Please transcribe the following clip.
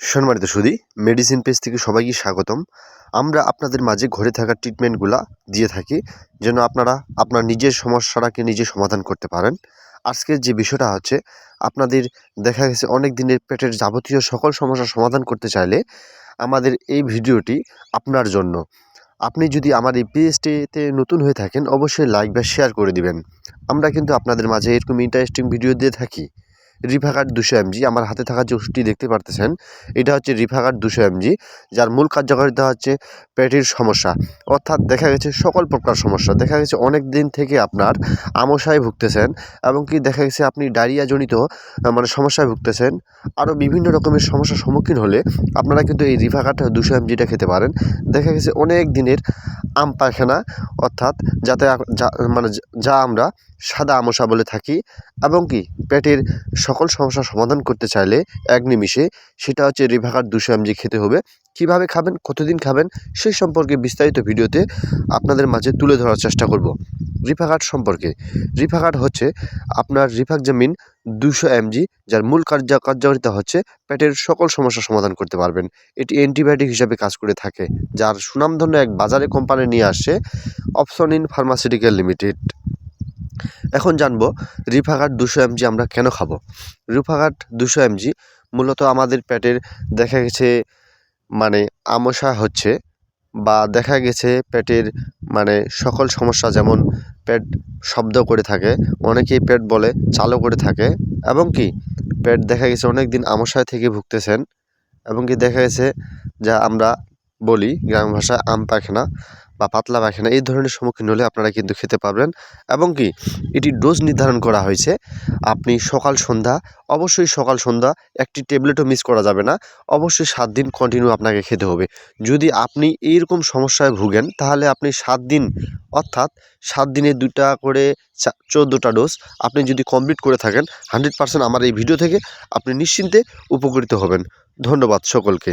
সম্মানিত সুদী medicine page থেকে সবাইকে স্বাগতম। আমরা আপনাদের মাঝে ঘরে থাকা ট্রিটমেন্টগুলা দিয়ে থাকি, যেন আপনারা আপনার নিজের সমস্যাটাকে নিজে সমাধান করতে পারেন। আজকের যে বিষয়টা হচ্ছে, আপনাদের দেখা গেছে অনেক দিনের পেটের যাবতীয় সকল সমস্যার সমাধান করতে চাইলে আমাদের এই ভিডিওটি আপনার জন্য। আপনি যদি আমার এই পেজটিতে নতুন হয়ে থাকেন, অবশ্যই লাইক বা শেয়ার করে দিবেন। আমরা কিন্তু আপনাদের মাঝে এরকম ইন্টারেস্টিং ভিডিও দিয়ে থাকি। রিফাকার দুশো এমজি, আমার হাতে থাকা যে ওষুধটি দেখতে পারতেছেন, এটা হচ্ছে রিফাকার দুশো এমজি, যার মূল কার্যকারিতা হচ্ছে পেটের সমস্যা। অর্থাৎ দেখা গেছে সকল প্রকার সমস্যা। দেখা গেছে অনেক দিন থেকে আপনার আমশায় ভুগতেছেন এবং কি দেখা গেছে আপনি ডায়রিয়াজনিত মানে সমস্যায় ভুগতেছেন। আরও বিভিন্ন রকমের সমস্যার সম্মুখীন হলে আপনারা কিন্তু এই রিফাকারটা দুশো এমজিটা খেতে পারেন। দেখা গেছে অনেক দিনের আম পায়খানা অর্থাৎ যাতে মানে যা- যা আমরা সাদা আমশা বলে থাকি এবং কি পেটের সকল সমস্যার সমাধান করতে চাইলে এক নিমিষে সেটা হচ্ছে রিভাকার দুশো এমজি খেতে হবে। কীভাবে খাবেন, কতদিন খাবেন, সেই সম্পর্কে বিস্তারিত ভিডিওতে আপনাদের মাঝে তুলে ধরার চেষ্টা করব। রিফাকাট সম্পর্কে। রিফাকাট হচ্ছে আপনার রিফাকজামিন দুশো এমজি, যার মূল কার্য, কার্যকারিতা হচ্ছে পেটের সকল সমস্যার সমাধান করতে পারবেন। এটি অ্যান্টিবায়োটিক হিসাবে কাজ করে থাকে, যার সুনামধন্য এক বাজারে কোম্পানি নিয়ে আসে অপশন ইন ফার্মাসিউটিক্যাল লিমিটেড। এখন জানব রিফাকাট দুশো এমজি আমরা কেন খাব? রিফাকাট দুশো এমজি মূলত আমাদের পেটের দেখা গেছে মানে আমসা হচ্ছে বা দেখা গেছে পেটের মানে সকল সমস্যা যেমন পেট শব্দ করে থাকে, অনেকেই পেট বলে চালু করে থাকে এবং কি পেট দেখা গেছে অনেক দিন আমসায় থেকে ভুগতেছেন এবং কি দেখা গেছে যা আমরা বলি গ্রাম ভাষায় আম পায়খানা বা পাতলা পায়খানা এই ধরনের সম্মুখীন হলে আপনারা কিন্তু খেতে পারবেন। এবং কি, এটি ডোজ নির্ধারণ করা হয়েছে। আপনি সকাল, সন্ধ্যা, অবশ্যই সকাল, সন্ধ্যা একটি ট্যাবলেটও মিস করা যাবে না। অবশ্যই সাত দিন কন্টিনিউ আপনাকে খেতে হবে। যদি আপনি এইরকম সমস্যায় ভুগেন, তাহলে আপনি সাত দিন, অর্থাৎ সাত দিনে দুটা করে চোদ্দোটা ডোজ আপনি যদি কমপ্লিট করে থাকেন হান্ড্রেড পার্সেন্ট আমার এই ভিডিও থেকে আপনি নিশ্চিন্তে উপকৃত হবেন। ধন্যবাদ সকলকে।